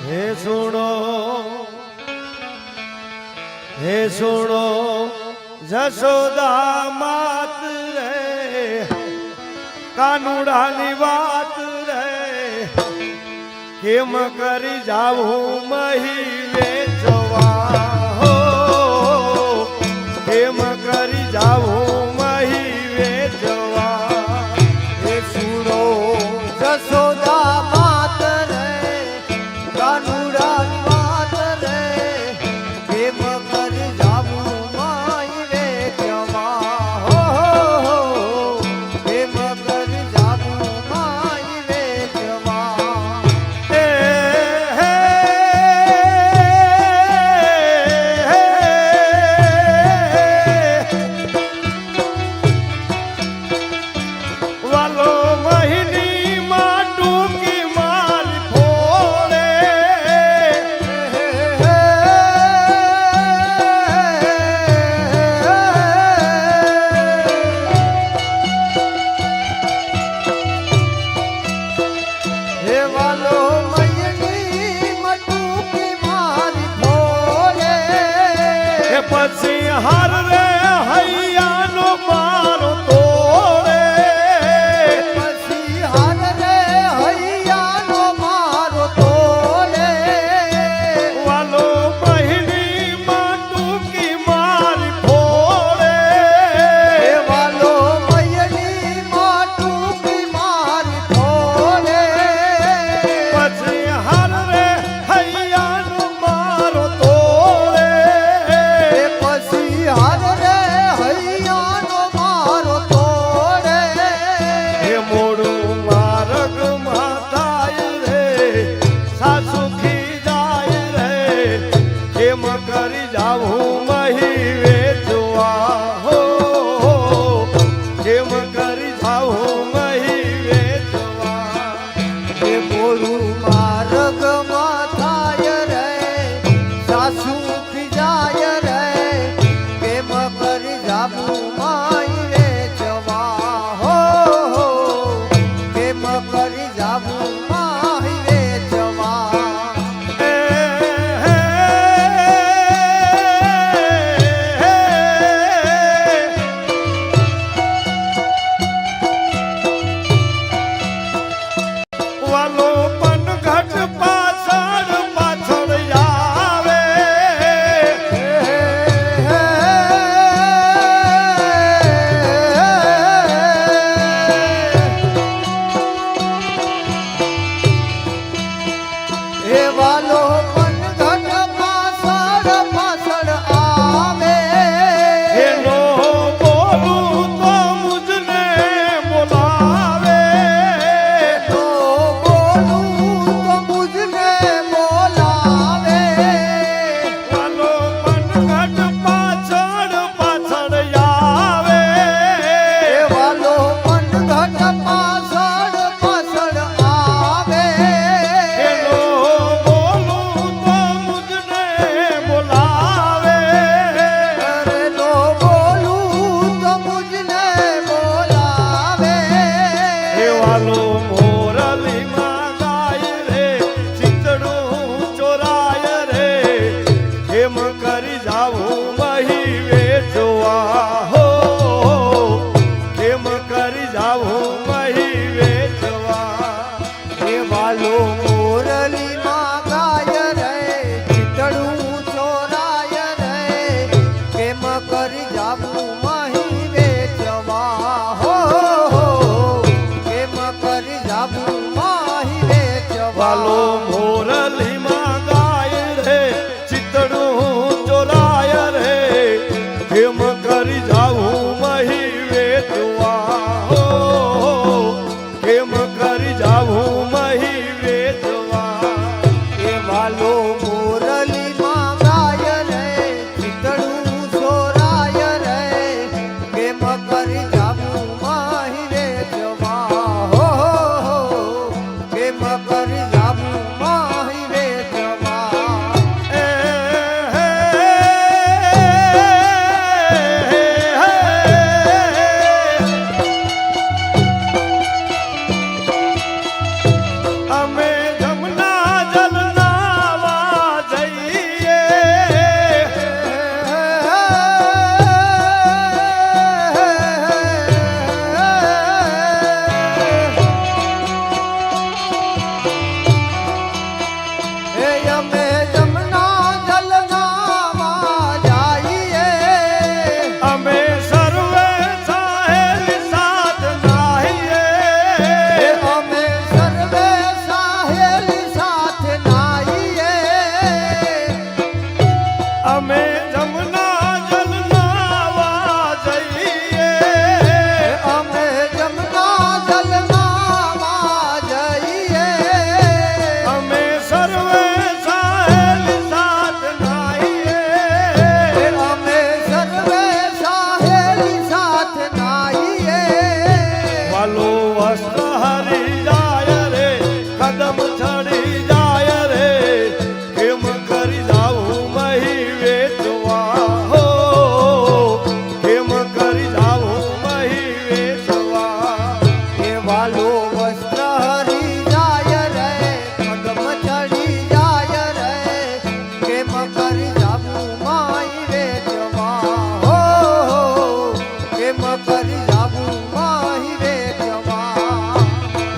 હે સુણો હે સુણો જશોદા માત રે કાનુડાની વાત રે કેમ કરી જાવું મહી વેચવા હો કેમ કરી જાવું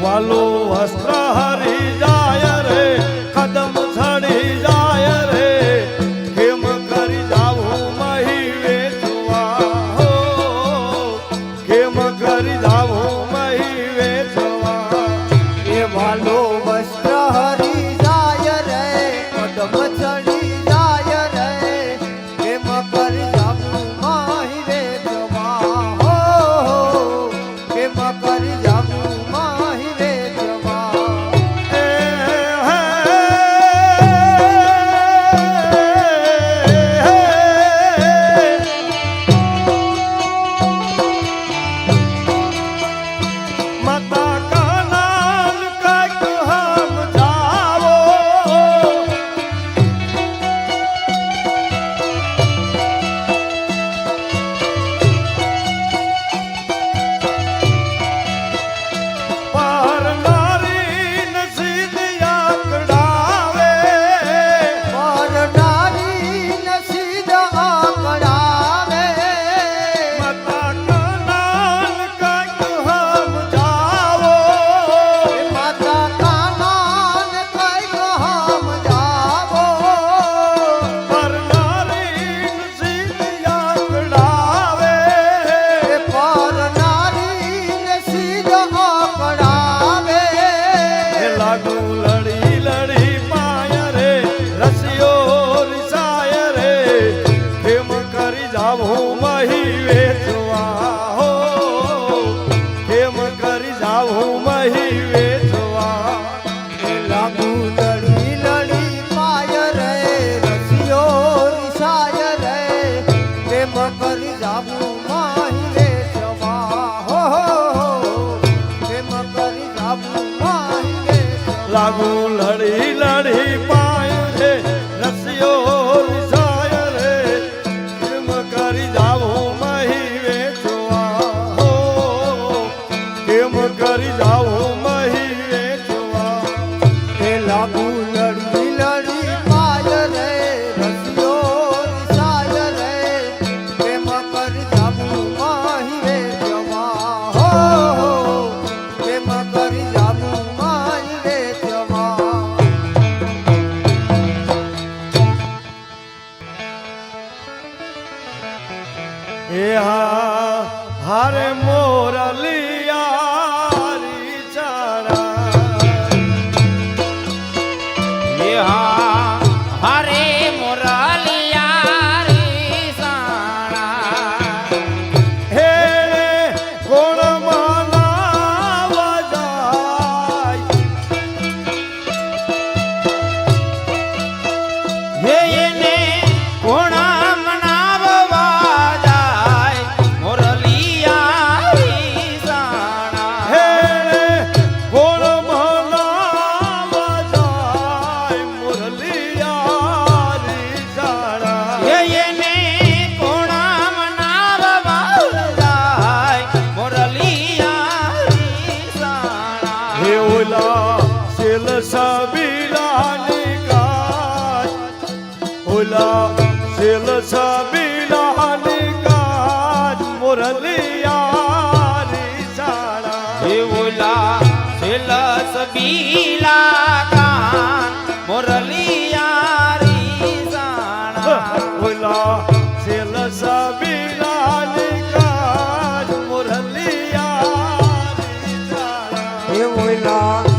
વાલો વસ્ત્રહર લાગુ લડી ભૂલા શેલ સબીલાની કાજ મુરલિયારી સાળા ભૂલા શેલ સબીલા કાન મુરલિયારી સાળા ભૂલા શેલ સબીલાની કાજ મુરલિયારી સાળા ભૂલા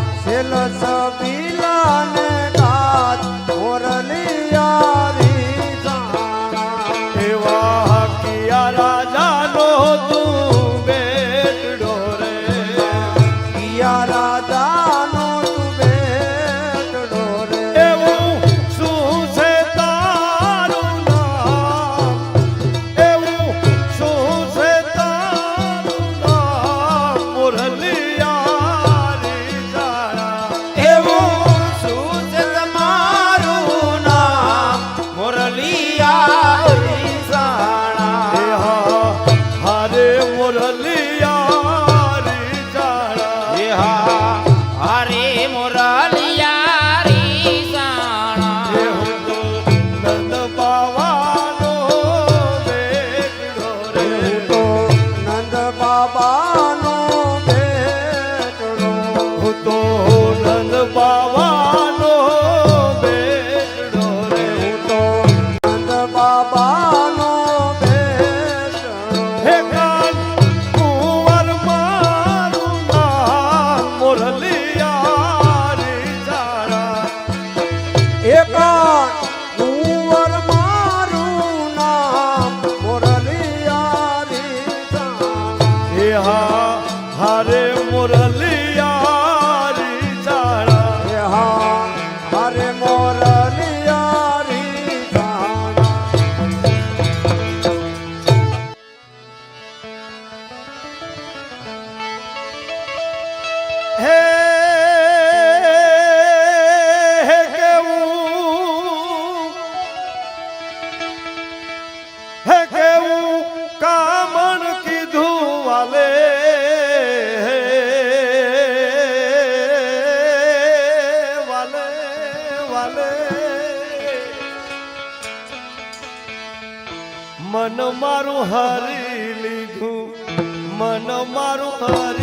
મારું હરી લીધું. મન મારું હરી